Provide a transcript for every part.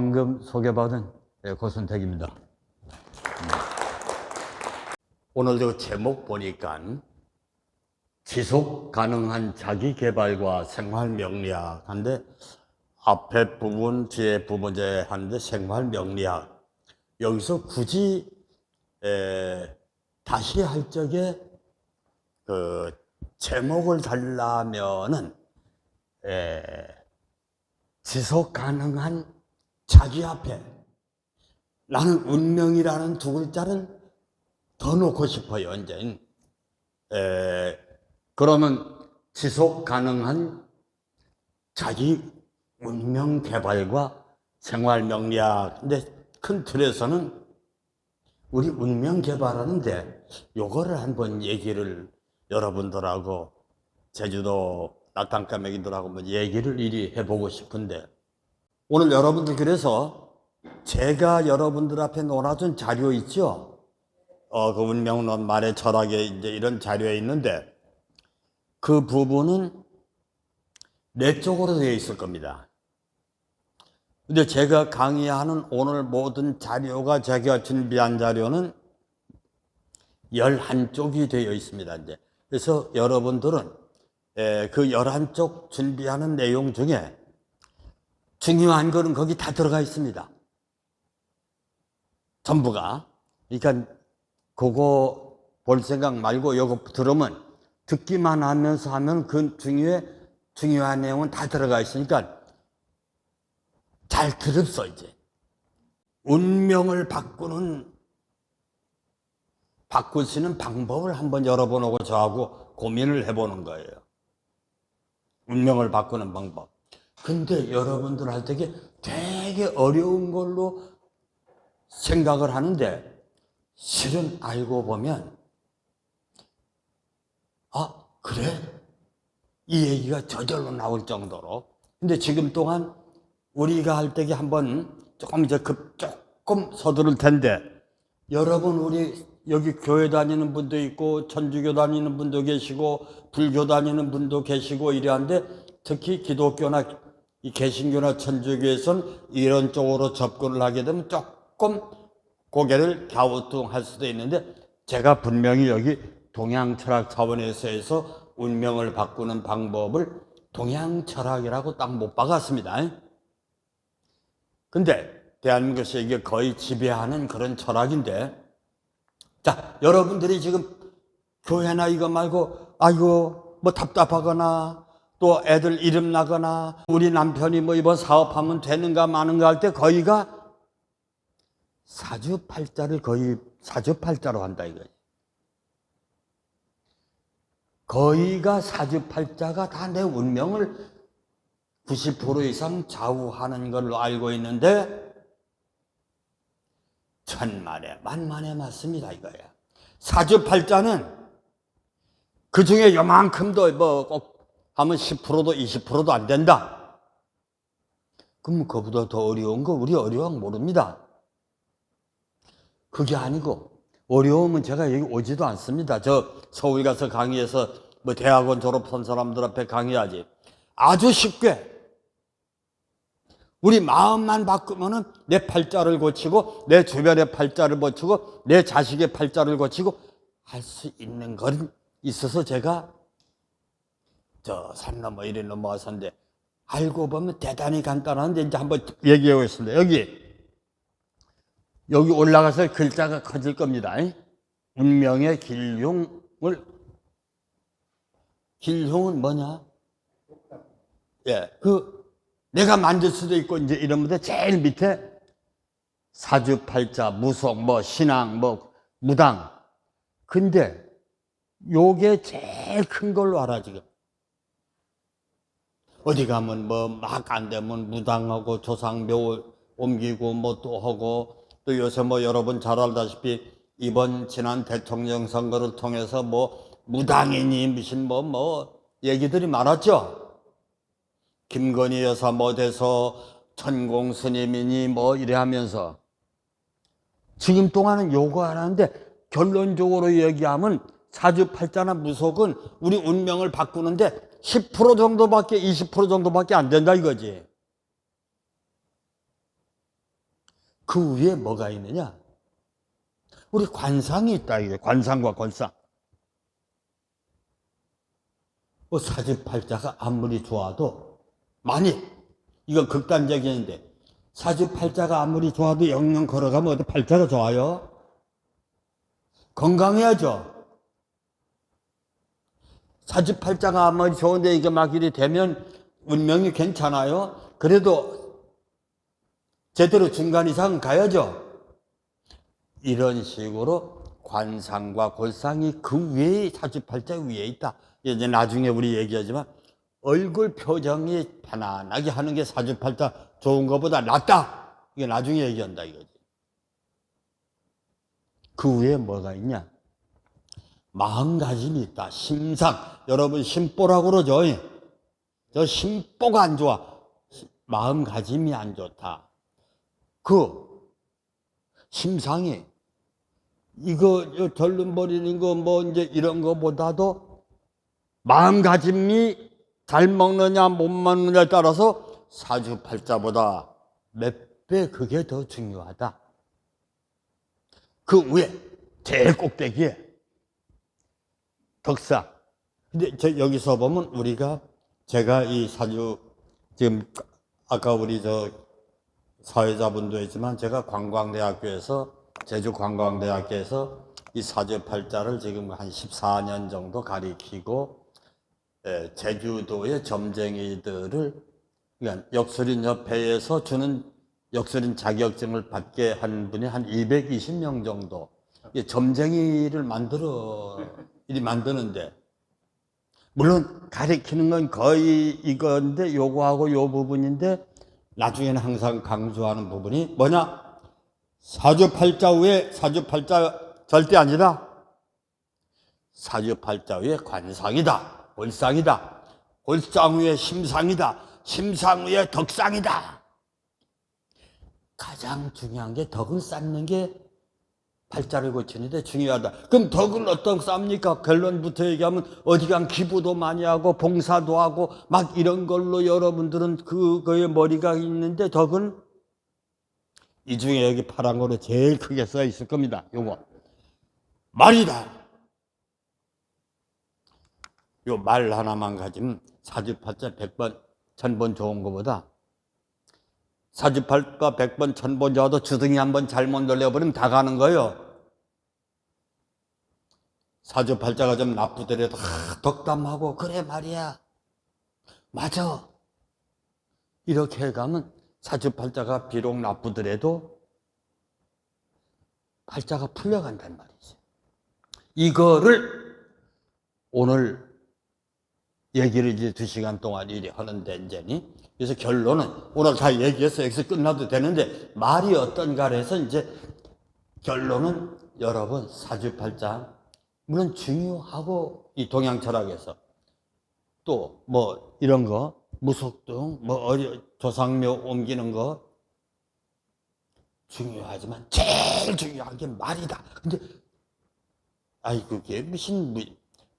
방금 소개받은 예, 고순택입니다. 오늘도 제목 보니까 지속 가능한 자기 개발과 생활 명리학 한데 앞에 부분, 뒤에 부분 이제 하는데 생활 명리학 여기서 굳이 에, 다시 할 적에 그 제목을 달라면은 에, 지속 가능한 자기 앞에 나는 운명이라는 두 글자를 더 놓고 싶어요, 이제. 에, 그러면 지속 가능한 자기 운명 개발과 생활 명리학. 근데 큰 틀에서는 우리 운명 개발하는데 요거를 한번 얘기를 여러분들하고 제주도 낙탕까매기들하고 뭐 얘기를 이리 해보고 싶은데 오늘 여러분들 그래서 제가 여러분들 앞에 놓아준 자료 있죠? 어, 그 운명론 말의 철학에 이제 이런 자료에 있는데 그 부분은 내 쪽으로 되어 있을 겁니다. 근데 제가 강의하는 오늘 모든 자료가 제가 준비한 자료는 11쪽이 되어 있습니다. 이제. 그래서 여러분들은 에, 그 11쪽 준비하는 내용 중에 중요한 거는 거기 다 들어가 있습니다. 전부가. 그러니까 그거 볼 생각 말고 요거 들으면 듣기만 하면서 하면 그 중에 중요한 내용은 다 들어가 있으니까 잘 들읍소 이제. 운명을 바꾸는 바꿀 수 있는 방법을 한번 여러분하고 저하고 고민을 해보는 거예요. 운명을 바꾸는 방법. 근데 여러분들 할때 되게 어려운 걸로 생각을 하는데 실은 알고 보면 아 그래? 이 얘기가 저절로 나올 정도로 근데 지금 동안 우리가 할 때에 한번 조금 이제 급 조금 서두를 텐데 여러분 우리 여기 교회 다니는 분도 있고 천주교 다니는 분도 계시고 불교 다니는 분도 계시고 이래한데 특히 기독교나 이 개신교나 천주교에서는 이런 쪽으로 접근을 하게 되면 조금 고개를 갸우뚱할 수도 있는데 제가 분명히 여기 동양 철학 차원에서 해서 운명을 바꾸는 방법을 동양 철학이라고 딱 못 박았습니다. 근데 대한민국에서 이게 거의 지배하는 그런 철학인데 자 여러분들이 지금 교회나 이거 말고 아이고 뭐 답답하거나 또 애들 이름 나거나 우리 남편이 뭐 이번 사업하면 되는가 마는가 할 때 거의가 사주팔자를 거의 사주팔자로 한다 이거예요. 거의가 사주팔자가 다 내 운명을 90% 이상 좌우하는 걸로 알고 있는데 천만에 만만에 맞습니다 이거야. 사주팔자는 그 중에 요만큼도 뭐꼭 하면 10%도 20%도 안 된다. 그럼 그보다 더 어려운 거 우리 어려운 모릅니다. 그게 아니고 어려움은 제가 여기 오지도 않습니다. 저 서울 가서 강의해서 뭐 대학원 졸업한 사람들 앞에 강의하지. 아주 쉽게 우리 마음만 바꾸면은 내 팔자를 고치고 내 주변의 팔자를 고치고 내 자식의 팔자를 고치고 할 수 있는 건 있어서 제가 저 산 넘어 이리 넘어왔었는데 알고 보면 대단히 간단한데 이제 한번 얘기해 보겠습니다. 여기 여기 올라가서 글자가 커질 겁니다. 운명의 길흉을 길흉은 뭐냐? 예, 그 내가 만들 수도 있고 이제 이런 분들 제일 밑에 사주팔자, 무속, 뭐 신앙, 뭐 무당. 근데 요게 제일 큰 걸로 알아 지금. 어디 가면 뭐 막 안 되면 무당하고 조상 묘 옮기고 뭐 또 하고 또 요새 뭐 여러분 잘 알다시피 이번 지난 대통령 선거를 통해서 뭐 무당이니 무슨 뭐뭐 뭐 얘기들이 많았죠. 김건희 여사 뭐 돼서 천공 스님이니 뭐 이래 하면서 지금 동안은 요거 하는데 결론적으로 얘기하면 사주팔자나 무속은 우리 운명을 바꾸는데 10% 정도밖에 20% 정도밖에 안 된다 이거지. 그 위에 뭐가 있느냐? 우리 관상이 있다 이게 관상과 권상. 뭐 사주팔자가 아무리 좋아도 만일 이건 극단적인데 사주팔자가 아무리 좋아도 영영 걸어가면 어디 팔자가 좋아요? 건강해야죠. 사주팔자가 아무리 좋은데 이게 막 이리 되면 운명이 괜찮아요. 그래도 제대로 중간 이상 가야죠. 이런 식으로 관상과 골상이 그 위에 사주팔자 위에 있다. 이제 나중에 우리 얘기하지만 얼굴 표정이 편안하게 하는 게 사주팔자 좋은 것보다 낫다. 이게 나중에 얘기한다 이거지. 그 위에 뭐가 있냐? 마음가짐이 있다. 심상. 여러분 심보라고 그러죠. 저 심보가 안 좋아. 마음가짐이 안 좋다. 그 심상이 이거 덜름 버리는 거 뭐 이제 이런 거보다도 마음가짐이 잘 먹느냐 못 먹느냐에 따라서 사주팔자보다 몇 배 그게 더 중요하다. 그 위에 제일 꼭대기에 덕상. 근데 저 여기서 보면 우리가 제가 이 사주 지금 아까 우리 저 사회자분도 했지만 제가 관광대학교에서 제주 관광대학교에서 이 사주 팔자를 지금 한 14년 정도 가리키고 에, 제주도의 점쟁이들을 그러니까 역술인 협회에서 주는 역술인 자격증을 받게 한 분이 한 220명 정도 이 점쟁이를 만들어 이리 만드는데. 물론 가리키는 건 거의 이건데 요거하고 요 부분인데 나중에는 항상 강조하는 부분이 뭐냐? 사주팔자 위에 사주팔자 절대 아니라 사주팔자 위에 관상이다 골상이다. 골상 위에 심상이다. 심상 위에 덕상이다. 가장 중요한 게 덕을 쌓는 게 팔자를 고치는데 중요하다. 그럼 덕을 어떤 쌓습니까? 결론부터 얘기하면 어디간 기부도 많이 하고 봉사도 하고 막 이런 걸로 여러분들은 그거에 머리가 있는데 덕은 이 중에 여기 파란 거로 제일 크게 써 있을 겁니다. 요거 말이다. 요 말 하나만 가지면 사주팔자 100번, 1000번 좋은 것보다 사주팔과 100번, 1000번 좋아도 주둥이 한 번 잘못 놀려버리면 다 가는 거예요. 사주팔자가 좀 나쁘더라도 아, 덕담하고 그래 말이야. 맞아. 이렇게 해가면 사주팔자가 비록 나쁘더라도 팔자가 풀려간단 말이지. 이거를 오늘 얘기를 이제 두 시간 동안 이리 하는데 이제니? 그래서 결론은 오늘 다 얘기해서 여기서 끝나도 되는데 말이 어떤가 해서 이제 결론은 여러분 사주팔자. 물론 중요하고 이 동양 철학에서 또 뭐 이런 거 무속등 뭐 어리 조상묘 옮기는 거. 중요하지만 제일 중요한 게 말이다. 근데 아이 그게 무슨 뭐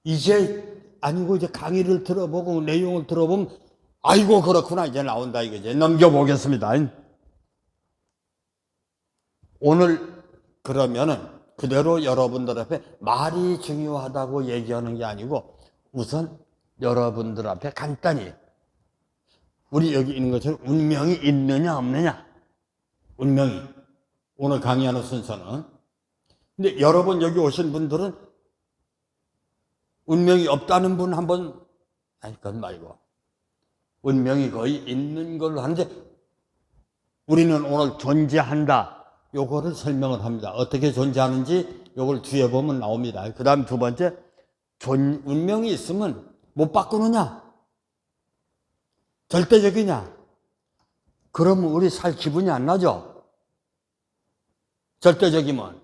이제 아니고 이제 강의를 들어보고 내용을 들어보면 아이고 그렇구나. 이제 나온다 이거지. 넘겨보겠습니다. 오늘 그러면은 그대로 여러분들 앞에 말이 중요하다고 얘기하는 게 아니고 우선 여러분들 앞에 간단히 우리 여기 있는 것처럼 운명이 있느냐 없느냐. 운명이. 오늘 강의하는 순서는. 근데 여러분 여기 오신 분들은 운명이 없다는 분 한번 아니 그건 말고 운명이 거의 있는 걸로 하는데 우리는 오늘 존재한다 요거를 설명을 합니다. 어떻게 존재하는지 요걸 뒤에 보면 나옵니다. 그 다음 두 번째 존, 운명이 있으면 못 바꾸느냐 절대적이냐 그러면 우리 살 기분이 안 나죠. 절대적이면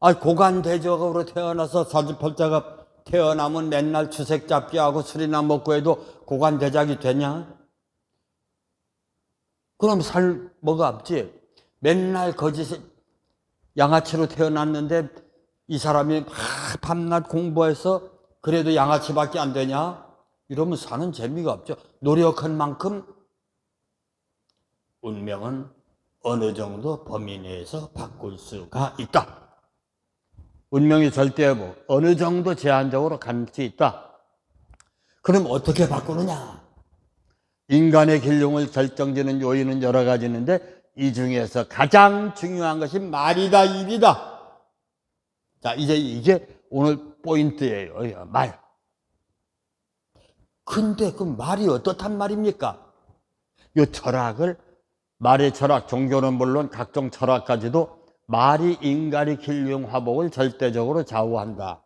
아 고관대적으로 태어나서 사주팔자가 태어나면 맨날 추색 잡기 하고 술이나 먹고 해도 고관대작이 되냐? 그럼 살 뭐가 없지? 맨날 거짓 양아치로 태어났는데 이 사람이 막 밤낮 공부해서 그래도 양아치밖에 안 되냐? 이러면 사는 재미가 없죠. 노력한 만큼 운명은 어느 정도 범위 내에서 바꿀 수가 있다. 운명의 절대 여부, 어느 정도 제한적으로 갈 수 있다. 그럼 어떻게 바꾸느냐? 인간의 길흉을 결정짓는 요인은 여러 가지 있는데 이 중에서 가장 중요한 것이 말이다, 일이다. 자, 이제 이게 오늘 포인트예요. 말. 근데 그 말이 어떻단 말입니까? 이 철학을 말의 철학, 종교는 물론 각종 철학까지도 말이 인간의 길흉 화복을 절대적으로 좌우한다.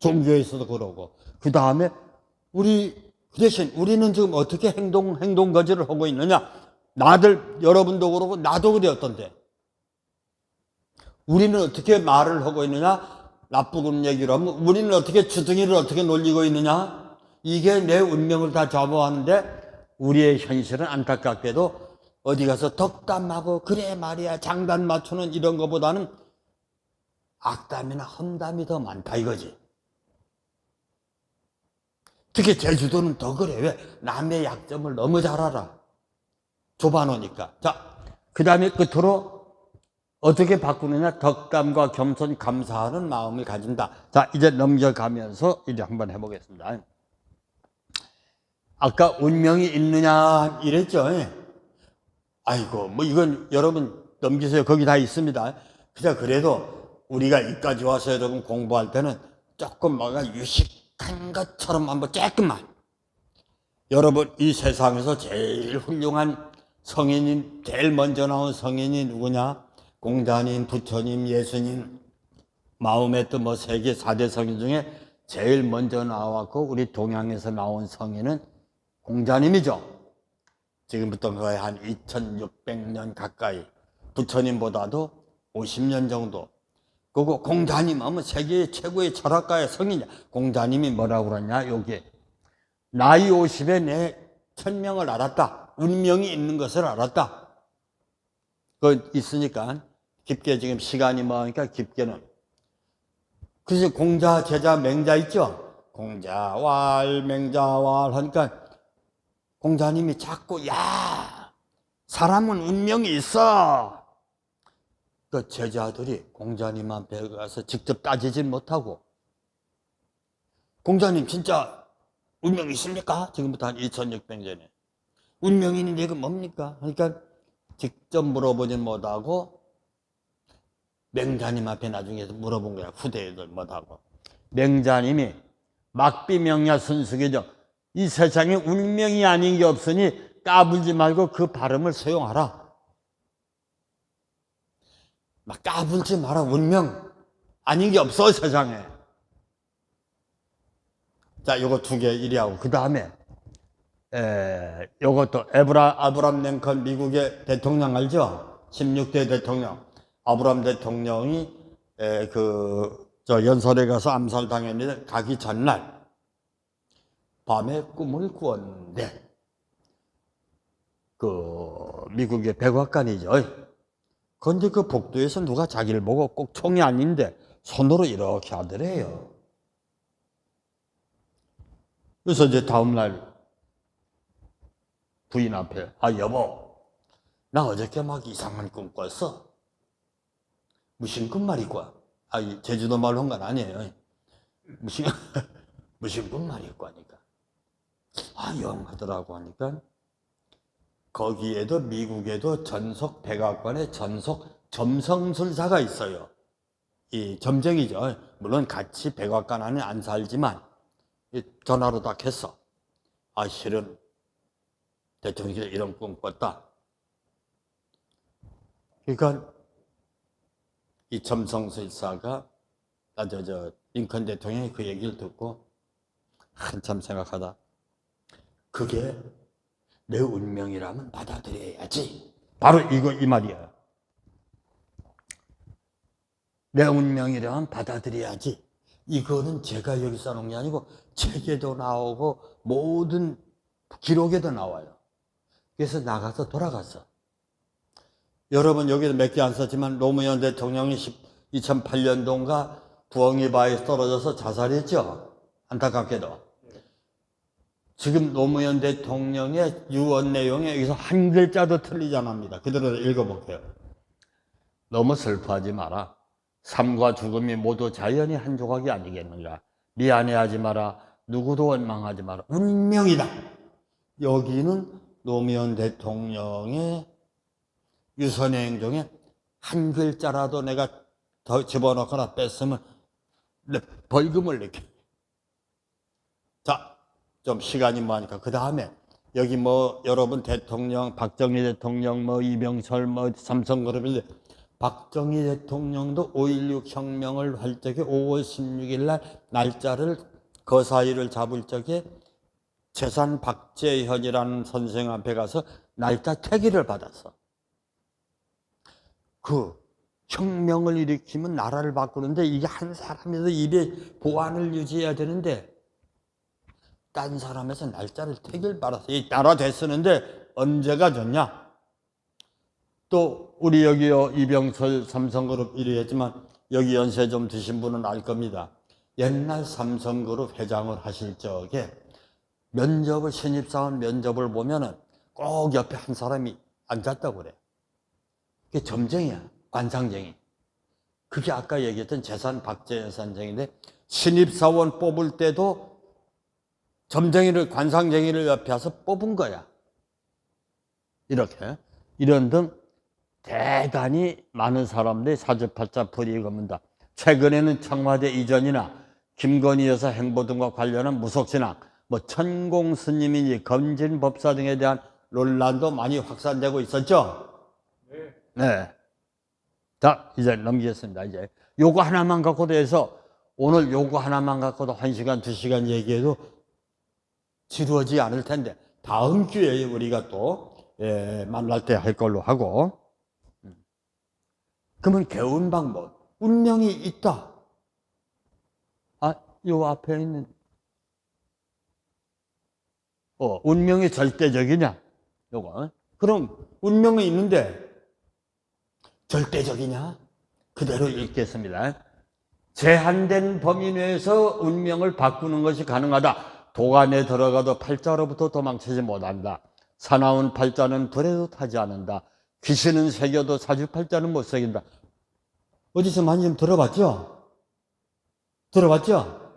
종교에서도 그러고. 그 다음에 우리 그 대신 우리는 지금 어떻게 행동 행동 거지를 하고 있느냐? 나들 여러분도 그러고 나도 그랬던데. 우리는 어떻게 말을 하고 있느냐? 나쁘군 얘기를 하면 우리는 어떻게 주둥이를 어떻게 놀리고 있느냐? 이게 내 운명을 다 좌우하는데 우리의 현실은 안타깝게도 어디 가서 덕담하고 그래 말이야 장단 맞추는 이런 것보다는 악담이나 험담이 더 많다 이거지. 특히 제주도는 더 그래. 왜? 남의 약점을 너무 잘 알아. 좁아놓으니까. 자, 그 다음에 끝으로 어떻게 바꾸느냐? 덕담과 겸손, 감사하는 마음을 가진다. 자, 이제 넘겨가면서 이제 한번 해보겠습니다. 아까 운명이 있느냐 이랬죠. 예. 아이고, 뭐 이건 여러분 넘기세요. 거기 다 있습니다. 그냥 그래도 우리가 이까지 와서 여러분 공부할 때는 조금 뭐가 유식한 것처럼 한번 조금만. 여러분 이 세상에서 제일 훌륭한 성인인, 제일 먼저 나온 성인이 누구냐? 공자님, 부처님, 예수님, 마음의 뜻뭐 세계 4대 성인 중에 제일 먼저 나왔고 우리 동양에서 나온 성인은 공자님이죠. 지금부터 거의 한 2600년 가까이 부처님보다도 50년 정도. 그리고 공자님 하면 세계 최고의 철학가의 성이냐? 공자님이 뭐라고 그러냐? 여기에 나이 50에 내 천명을 알았다. 운명이 있는 것을 알았다. 그 있으니까 깊게 지금 시간이 많으니까 깊게는. 그래서 공자 제자 맹자 있죠? 공자왈 맹자왈 하니까 공자님이 자꾸 야 사람은 운명이 있어. 그 제자들이 공자님 앞에 가서 직접 따지진 못하고 공자님 진짜 운명 있습니까? 지금부터 한 2600년 전에 운명이 있는데 그 뭡니까? 그러니까 직접 물어보진 못하고 맹자님 앞에 나중에 물어본 거야 후대들 못하고 맹자님이 막비명야 순수계죠 이 세상에 운명이 아닌 게 없으니 까불지 말고 그 발음을 소용하라. 막 까불지 마라. 운명 아닌 게 없어 세상에. 자, 요거 두 개 이리 하고 그 다음에 에, 요것도 에브라 아브람 랭컨 미국의 대통령 알죠? 16대 대통령 아브람 대통령이 에, 그 저 연설에 가서 암살 당했는데 가기 전날 밤에 꿈을 꾸었는데 그 미국의 백악관이죠. 그런데 그 복도에서 누가 자기를 보고 꼭 총이 아닌데 손으로 이렇게 하더래요. 그래서 이제 다음날 부인 앞에 아 여보 나 어저께 막 이상한 꿈 꿨어. 무슨 꿈 말이고? 아 제주도 말로 한 건 아니에요. 무슨 무슨 꿈 말이고 아, 영 하더라고 하니까 거기에도 미국에도 전속 백악관에 전속 점성술사가 있어요. 이 점쟁이죠. 물론 같이 백악관 안에 안 살지만 전화로 딱 했어. 아, 실은 대통령이 이런 꿈 꿨다. 그러니까 이 점성술사가 아, 저, 저, 링컨 대통령이 그 얘기를 듣고 한참 생각하다. 그게 내 운명이라면 받아들여야지. 바로 이거 이 말이야. 내 운명이라면 받아들여야지. 이거는 제가 여기 써놓은 게 아니고 책에도 나오고 모든 기록에도 나와요. 그래서 나가서 돌아갔어. 여러분 여기도 몇개 안 썼지만 노무현 대통령이 2008년도인가 부엉이 바위에 떨어져서 자살했죠. 안타깝게도. 지금 노무현 대통령의 유언 내용에 여기서 한 글자도 틀리지 않습니다. 그대로 읽어볼게요. 너무 슬퍼하지 마라. 삶과 죽음이 모두 자연의 한 조각이 아니겠는가. 미안해하지 마라. 누구도 원망하지 마라. 운명이다. 여기는 노무현 대통령의 유선의 행정에 한 글자라도 내가 더 집어넣거나 뺐으면 내 벌금을 내게. 자, 좀 시간이 많으니까 그 다음에 여기 뭐 여러분 대통령 박정희 대통령 뭐 이병철 뭐 삼성그룹인데 박정희 대통령도 5.16 혁명을 할 적에 5월 16일 날 날짜를 거사일을 잡을 적에 재산 박재현이라는 선생 앞에 가서 날짜 태기를 받았어. 그 혁명을 일으키면 나라를 바꾸는데 이게 한 사람에서 입에 보안을 유지해야 되는데 딴 사람에서 날짜를 태길 받아서 이 나라 됐었는데 언제가 좋냐? 또 우리 여기요 이병철 삼성그룹 일위 했지만 여기 연세 좀 드신 분은 알 겁니다. 옛날 삼성그룹 회장을 하실 적에 면접을 신입사원 면접을 보면은 꼭 옆에 한 사람이 앉았다고 그래. 그게 점쟁이야, 관상쟁이. 그게 아까 얘기했던 재산 박제 예산쟁인데 신입사원 뽑을 때도 점쟁이를 관상쟁이를 옆에 와서 뽑은 거야. 이렇게 이런 등 대단히 많은 사람들이 사주팔자 불이 겁니다. 최근에는 청와대 이전이나 김건희 여사 행보 등과 관련한 무속신앙, 뭐 천공 스님이니 검진 법사 등에 대한 논란도 많이 확산되고 있었죠. 네. 자, 이제 넘기겠습니다. 이제 요거 하나만 갖고도 해서 오늘 요거 하나만 갖고도 한 시간, 두 시간 얘기해도 지루하지 않을 텐데 다음 기회에 우리가 또 예, 만날 때 할 걸로 하고. 음. 그러면 개운 방법 운명이 있다. 아, 요 앞에 있는. 어, 운명이 절대적이냐? 요거. 어? 그럼 운명이 있는데 절대적이냐? 그대로 읽겠습니다. 제한된 범위 내에서 운명을 바꾸는 것이 가능하다 도관에 들어가도 팔자로부터 도망치지 못한다. 사나운 팔자는 불에도 타지 않는다. 귀신은 새겨도 사주팔자는 못 새긴다. 어디서 많이 좀 들어봤죠? 들어봤죠?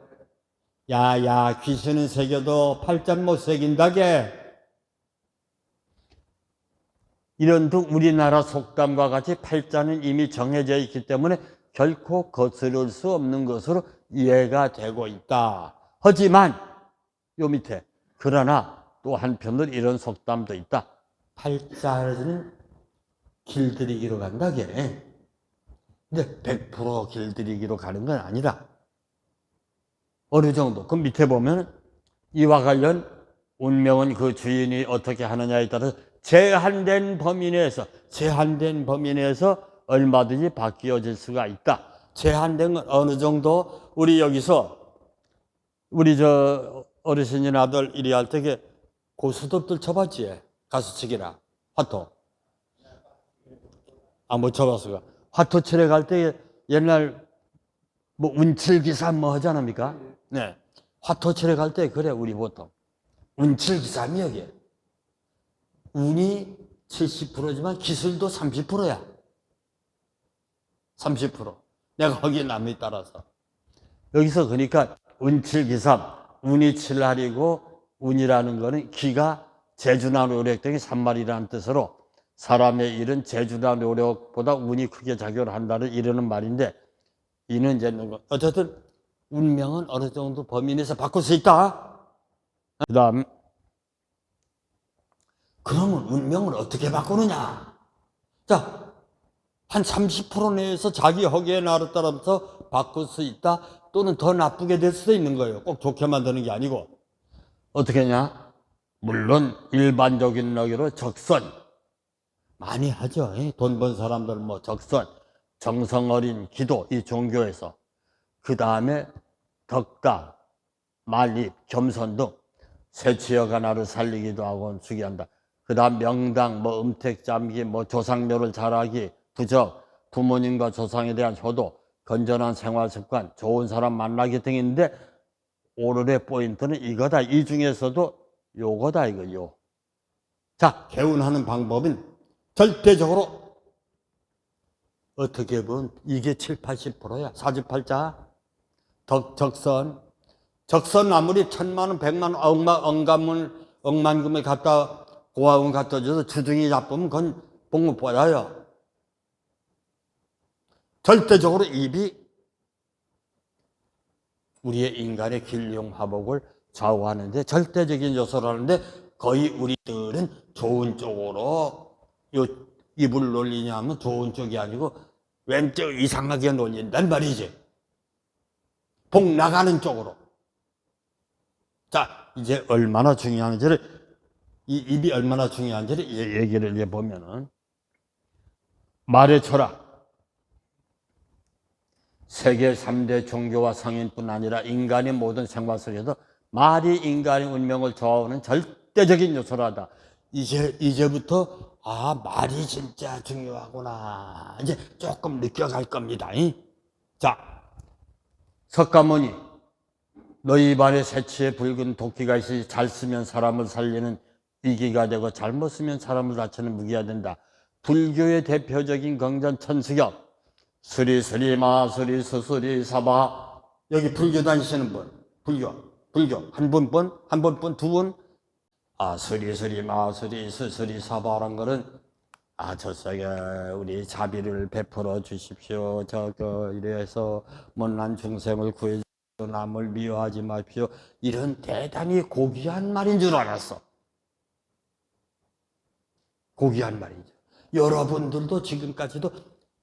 야, 야, 귀신은 새겨도 팔자는 못 새긴다게. 이런 등 우리나라 속담과 같이 팔자는 이미 정해져 있기 때문에 결코 거스를 수 없는 것으로 이해가 되고 있다. 하지만 요 밑에 그러나 또 한편으로 이런 속담도 있다. 팔자는 길들이기로 간다게. 근데 100% 길들이기로 가는 건 아니다. 어느 정도. 그 밑에 보면 이와 관련 운명은 그 주인이 어떻게 하느냐에 따라서 제한된 범위 내에서 제한된 범위 내에서 얼마든지 바뀌어질 수가 있다. 제한된 건 어느 정도 우리 여기서 우리 저 어르신이 아들 일이 할 때게 고수톱들 쳐봤지? 가수치기나 화토. 아, 못 쳐봤어가. 화토 치러 갈때 옛날 뭐 운칠기삼 뭐 하지 않습니까? 네. 화토 치러 갈때 그래, 우리 보통. 운칠기삼이 여기. 운이 70%지만 기술도 30%야. 30%. 내가 거기 남이 따라서. 여기서 그러니까 운칠기삼. 운이 칠할이고 운이라는 거는 기가 재주나 노력 등이 산말이라는 뜻으로 사람의 일은 재주나 노력보다 운이 크게 작용을 한다는 이러는 말인데 이는 이제 뭐 어쨌든 운명은 어느 정도 범위 내에서 바꿀 수 있다. 그 다음 그러면 운명을 어떻게 바꾸느냐? 자, 한 30% 내에서 자기 허기에 나를 따라서 바꿀 수 있다 또는 더 나쁘게 될 수도 있는 거예요. 꼭 좋게 만드는 게 아니고 어떻게 냐 물론 일반적인 너기로 적선 많이 하죠. 돈 번 사람들 뭐 적선 정성 어린 기도 이 종교에서 그 다음에 덕담 말입 겸손 등 세치여가 나를 살리기도 하고 주기한다. 그 다음 명당 뭐 음택 잠기 뭐 조상묘를 잘하기 부적 부모님과 조상에 대한 효도 건전한 생활 습관 좋은 사람 만나기 등인데 오늘의 포인트는 이거다. 이 중에서도 요거다 이거요. 자, 개운하는 방법은 절대적으로 어떻게 보면 이게 7, 80%야. 사주팔자, 덕, 적선. 적선 아무리 천만 원, 백만 원, 억만, 억만을, 억만금을 갖다, 고아원 갖다 줘서 주둥이 잡으면 그건 복무 받아요. 절대적으로 입이 우리의 인간의 길용화복을 좌우하는데 절대적인 요소라는데 거의 우리들은 좋은 쪽으로 요 입을 놀리냐면 좋은 쪽이 아니고 왼쪽 이상하게 놀린단 말이지. 복 나가는 쪽으로. 자, 이제 얼마나 중요한지를 이 입이 얼마나 중요한지를 이 얘기를 이제 보면은 말의 철학 세계 3대 종교와 성인뿐 아니라 인간의 모든 생활 속에서 말이 인간의 운명을 좌우하는 절대적인 요소라다. 이제, 이제부터, 아, 말이 진짜 중요하구나. 이제 조금 느껴갈 겁니다. 이? 자, 석가모니, 너희 입안에 새치의 붉은 도끼가 있으니 잘 쓰면 사람을 살리는 이기가 되고 잘못 쓰면 사람을 다치는 무기가 된다. 불교의 대표적인 경전 천수경. 스리스리 마스리 스스리 사바. 여기 불교 다니시는 분 불교 불교. 한 분뿐 한 분뿐 두분. 아 스리스리 마스리 스스리 사바란 거는 아 저쪽에 우리 자비를 베풀어 주십시오. 저거 이래서 못난 중생을 구해 주십시오. 남을 미워하지 마십시오. 이런 대단히 고귀한 말인 줄 알았어. 고귀한 말이죠 여러분들도 지금까지도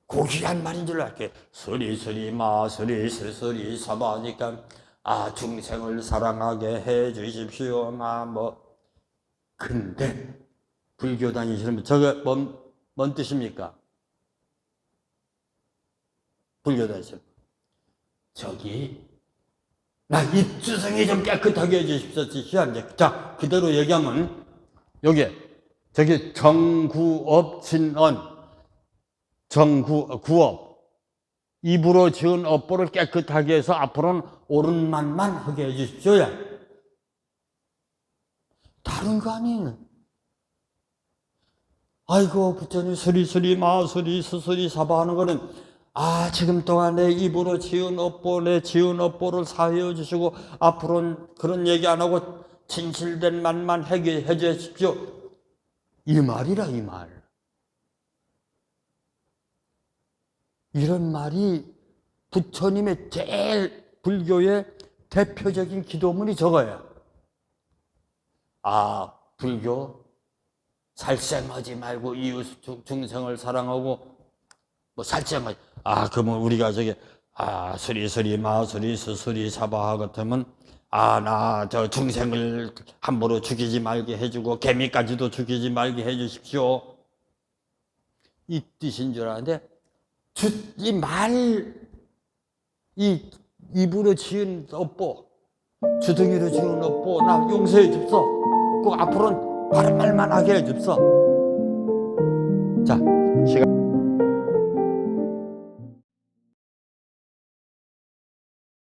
고귀한 말인 줄 알게. 스리스리 마스리 스스리 사바니까 아 중생을 사랑하게 해 주십시오 나뭐. 근데 불교 다니시는 분 저게 뭔, 뭔 뜻입니까? 불교 다니시는 분. 저기 나 입주성이 좀 깨끗하게 해주십시오 이제 자 그대로 얘기하면 여기 저기 정구업 진언 정구, 구업. 입으로 지은 업보를 깨끗하게 해서 앞으로는 옳은 말만 하게 해주십시오. 다른 거 아니에요. 아이고, 부처님 스리스리 마스리 스스리 사바 하는 거는 아, 지금 동안 내 입으로 지은 업보, 내 지은 업보를 사회해 주시고 앞으로는 그런 얘기 안 하고 진실된 말만 해게 해 주십시오. 이 말이라, 이 말. 이런 말이 부처님의 제일 불교의 대표적인 기도문이 저거예요. 아, 불교 살생하지 말고 이웃 중생을 사랑하고 뭐 살생하지. 아, 그러면 우리가 저기 아, 수리수리 마수리 수수리 사바하 같으면 아, 나 저 중생을 함부로 죽이지 말게 해주고 개미까지도 죽이지 말게 해주십시오. 이 뜻인 줄 아는데 이 말, 이 입으로 지은 업보, 주둥이로 지은 업보, 나 용서해 줍소. 그 앞으로는 바른 말만 하게 해 줍소. 자, 시간.